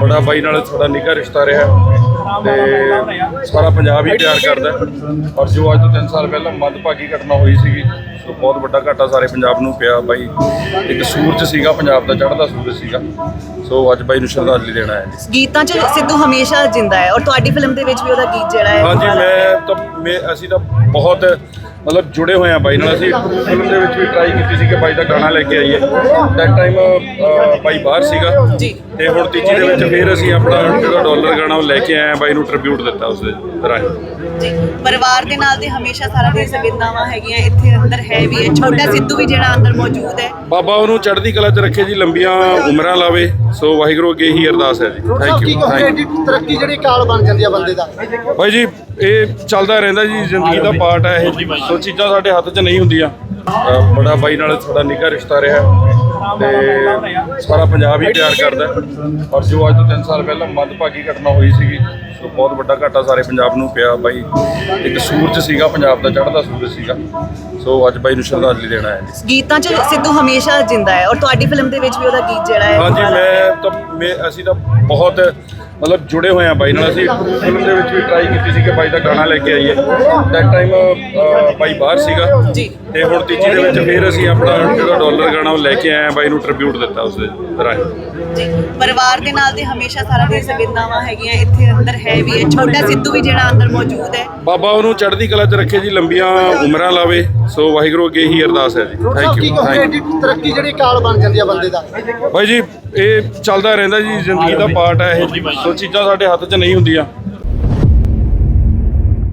ਬੜਾ ਬਾਈ ਨਾਲ ਸਾਡਾ ਨਿੱਘਾ ਰਿਸ਼ਤਾ ਰਿਹਾ ਤੇ ਸਾਰਾ ਪੰਜਾਬ ਹੀ ਪਿਆਰ ਕਰਦਾ ਹੈ। ਔਰ ਜੋ ਅੱਜ ਤੋਂ 3 ਸਾਲ ਪਹਿਲਾਂ ਮੰਦਭਾਗੀ ਘਟਨਾ ਹੋਈ ਸੀਗੀ ਬਹੁਤ ਵੱਡਾ ਘਾਟਾ ਸਾਰੇ ਪੰਜਾਬ ਨੂੰ ਪਿਆ ਬਾਈ। ਇੱਕ ਸੂਰਜ ਸੀਗਾ ਪੰਜਾਬ ਦਾ ਚੜ੍ਹਦਾ ਸੂਰਜ ਸੀਗਾ। ਸੋ ਅੱਜ ਬਾਈ ਨੂੰ ਸ਼ਰਧਾਂਜਲੀ ਦੇਣਾ ਹੈ ਗੀਤਾਂ 'ਚ ਸਿੱਧੂ ਹਮੇਸ਼ਾ ਜਿੰਦਾ ਹੈ ਔਰ ਤੁਹਾਡੀ ਫਿਲਮ ਦੇ ਵਿੱਚ ਵੀ ਉਹਦਾ ਗੀਤ ਜਿਹੜਾ ਹੈ ਹਾਂਜੀ ਮੈਂ ਤਾਂ ਮੈਂ ਅਸੀਂ ਤਾਂ ਬਹੁਤ ਮਤਲਬ ਜੁੜੇ ਹੋਏ ਆ ਬਾਈ ਨਾਲ। ਅਸੀਂ ਫਿਲਮ ਦੇ ਵਿੱਚ ਵੀ ਟਰਾਈ ਕੀਤੀ ਸੀ ਕਿ ਬਾਈ ਦਾ ਗਾਣਾ ਲੈ ਕੇ ਆਈਏ। ਦੈਟ ਟਾਈਮ ਬਾਈ ਬਾਹਰ ਸੀਗਾ। ਜੀ। ਤੇ ਹੁਣ ਤੀਜੀ ਦੇ ਵਿੱਚ ਫਿਰ ਅਸੀਂ ਆਪਣਾ ਜਿਹੜਾ ਡਾਲਰ ਗਾਣਾ ਉਹ ਲੈ ਕੇ ਆਏ ਆ ਬਾਈ ਨੂੰ ਟ੍ਰਿਬਿਊਟ ਦਿੱਤਾ ਉਸ ਦੇ ਰਾਹੀਂ। ਜੀ। ਪਰਿਵਾਰ ਦੇ ਨਾਲ ਤੇ ਹਮੇਸ਼ਾ ਸਾਰਾ ਦਿਨ ਸੰਵੇਦਨਾਵਾਂ ਹੈਗੀਆਂ ਇੱਥੇ ਅੰਦਰ ਹੈ ਵੀ ਹੈ ਛੋਟਾ ਸਿੱਧੂ ਵੀ ਜਿਹੜਾ ਅੰਦਰ ਮੌਜੂਦ ਹੈ। ਬਾਬਾ ਉਹਨੂੰ ਚੜ੍ਹਦੀ ਕਲਾ 'ਚ ਰੱਖੇ ਜੀ ਲੰਬੀਆਂ ਉਮਰਾਂ ਲਾਵੇ। ਸੋ ਵਾਹਿਗੁਰੂ ਅੱਗੇ ਹੀ ਅਰਦਾਸ ਹੈ ਜੀ। ਥੈਂਕ ਯੂ ਥੈਂਕ ਐਡੀ ਤਰੱਕੀ ਜਿਹੜੀ ਕਾਲ ਬਣ ਜਾਂਦੀ ਆ ਬੰਦੇ ਦਾ। ਬਾਈ ਜੀ ਇਹ ਚੱਲਦਾ ਰਹਿੰਦਾ ਜੀ ਜ਼ਿੰਦਗੀ ਦਾ ਪਾਰਟ ਹੈ ਇਹ। ਸੋ ਚੀਜ਼ਾਂ ਸਾਡੇ ਹੱਥ 'ਚ ਨਹੀਂ ਹੁੰਦੀਆਂ। ਬੜਾ ਬਾਈ ਨਾਲ ਸਾਡਾ ਨਿੱਘਾ ਰਿਸ਼ਤਾ ਰਿਹਾ। ਤੇ ਸਾਰਾ ਪੰਜਾਬ ਹੀ ਪਿਆਰ ਕਰਦਾ। ਔਰ ਜੋ ਅੱਜ ਤੋਂ 3 ਸਾਲ ਪਹਿਲਾਂ ਮੰਦਭਾਗੀ ਘਟਨਾ ਹੋਈ ਸੀਗੀ ਸੋ ਬਹੁਤ ਵੱਡਾ ਘਾਟਾ ਸਾਰੇ ਪੰਜਾਬ ਨੂੰ ਪਿਆ। ਬਾਈ ਇੱਕ ਸੂਰਜ ਸੀਗਾ ਪੰਜਾਬ ਦਾ ਚੜ੍ਹਦਾ ਸੂਰਜ ਸੀਗਾ। ਸੋ ਅੱਜ ਬਾਈ ਨੂੰ ਸ਼ਰਧਾਂਜਲੀ ਦੇਣਾ ਹੈ ਗੀਤਾਂ 'ਚ ਸਿੱਧੂ ਹਮੇਸ਼ਾ ਜਿੰਦਾ ਹੈ ਔਰ ਤੁਹਾਡੀ ਫਿਲਮ ਦੇ ਵਿੱਚ ਵੀ ਉਹਦਾ ਗੀਤ ਜਿਹੜਾ ਹੈ ਹਾਂਜੀ ਮੈਂ ਤਾਂ ਮੈਂ ਅਸੀਂ ਤਾਂ ਬਹੁਤ ਮਤਲਬ ਜੁੜੇ ਹੋਏ ਆ ਬਾਈ ਨਾਲ। ਅਸੀਂ ਫਿਲਮ ਦੇ ਵਿੱਚ ਵੀ ਟਰਾਈ ਕੀਤੀ ਸੀ ਕਿ ਬਾਈ ਦਾ ਗਾਣਾ ਲੈ ਕੇ ਆਈਏ। ਦੈਟ ਟਾਈਮ ਬਾਈ ਬਾਹਰ ਸੀਗਾ। ਜੀ। ਤੇ ਹੁਣ ਤੀਜੀ ਦੇ ਵਿੱਚ ਫਿਰ ਅਸੀਂ ਆਪਣਾ ਜਿਹੜਾ ਡਾਲਰ ਗਾਣਾ ਉਹ ਲੈ ਕੇ ਆਏ ਆ ਬਾਈ ਨੂੰ ਟ੍ਰਿਬਿਊਟ ਦਿੱਤਾ ਉਸ ਦੇ ਰਾਹੀਂ। ਜੀ ਪਰਿਵਾਰ ਦੇ ਨਾਲ ਤੇ ਹਮੇਸ਼ਾ ਸਾਰਾ ਦਿਨ ਸੰਵੇਦਨਾਵਾਂ ਹੈਗੀਆਂ ਇੱਥੇ ਅੰਦਰ ਹੈ ਵੀ ਹੈ ਛੋਟਾ ਸਿੱਧੂ ਵੀ ਜਿਹੜਾ ਅੰਦਰ ਮੌਜੂਦ ਹੈ। ਬਾਬਾ ਉਹਨੂੰ ਚੜ੍ਹਦੀ ਕਲਾ 'ਚ ਰੱਖੇ ਜੀ ਲੰਬੀਆਂ ਉਮਰਾਂ ਲਾਵੇ। ਸੋ ਵਾਹਿਗੁਰੂ ਅੱਗੇ ਹੀ ਅਰਦਾਸ ਹੈ ਜੀ। ਥੈਂਕ ਯੂ ਥੈਂਕ ਐਡੀ ਤਰੱਕੀ ਜਿਹੜੀ ਕਾਲ ਬਣ ਜਾਂਦੀ ਆ ਬੰਦੇ ਦਾ। ਬਾਈ ਜੀ ਇਹ ਚੱਲਦਾ ਰਹਿੰਦਾ ਜੀ ਜ਼ਿੰਦਗੀ ਦਾ ਪਾਰਟ ਹੈ ਇਹ। ਸੋ ਚੀਜ਼ਾਂ ਸਾਡੇ ਹੱਥ 'ਚ ਨਹੀਂ ਹੁੰਦੀਆਂ।